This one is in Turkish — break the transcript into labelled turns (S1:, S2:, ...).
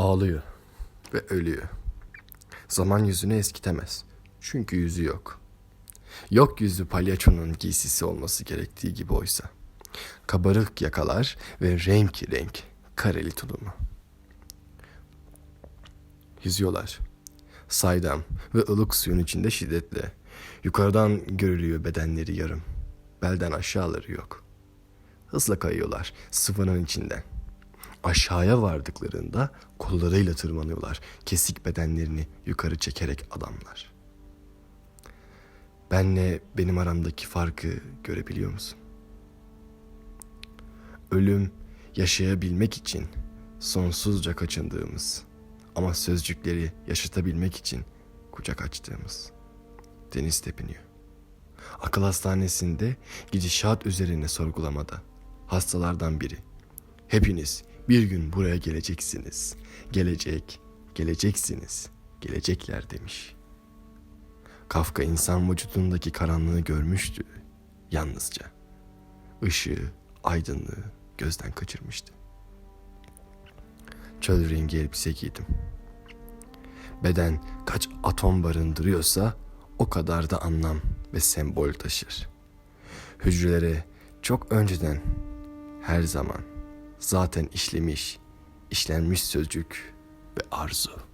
S1: Ağlıyor ve ölüyor. Zaman yüzünü eskitemez. Çünkü yüzü yok. Yok yüzü palyaçonun giysisi olması gerektiği gibi oysa. Kabarık yakalar ve renk renk kareli tulumu. Yüzüyorlar. Saydam ve ılık suyun içinde şiddetle. Yukarıdan görülüyor bedenleri yarım. Belden aşağıları yok. Hızla kayıyorlar sıvının içinden. Aşağıya vardıklarında kollarıyla tırmanıyorlar. Kesik bedenlerini yukarı çekerek adamlar. Benle benim aramdaki farkı görebiliyor musun? Ölüm yaşayabilmek için sonsuzca kaçındığımız ama sözcükleri yaşatabilmek için kucak açtığımız. Deniz tepiniyor. Akıl hastanesinde gidişat üzerine sorgulamada hastalardan biri. Hepiniz bir gün buraya geleceksiniz. Gelecek, geleceksiniz, gelecekler demiş. Kafka insan vücudundaki karanlığı görmüştü yalnızca. Işığı, aydınlığı gözden kaçırmıştı. Çöl rengi elbise giydim. Beden kaç atom barındırıyorsa o kadar da anlam ve sembol taşır. Hücrelere çok önceden her zaman zaten işlemiş, işlenmiş sözcük ve arzu.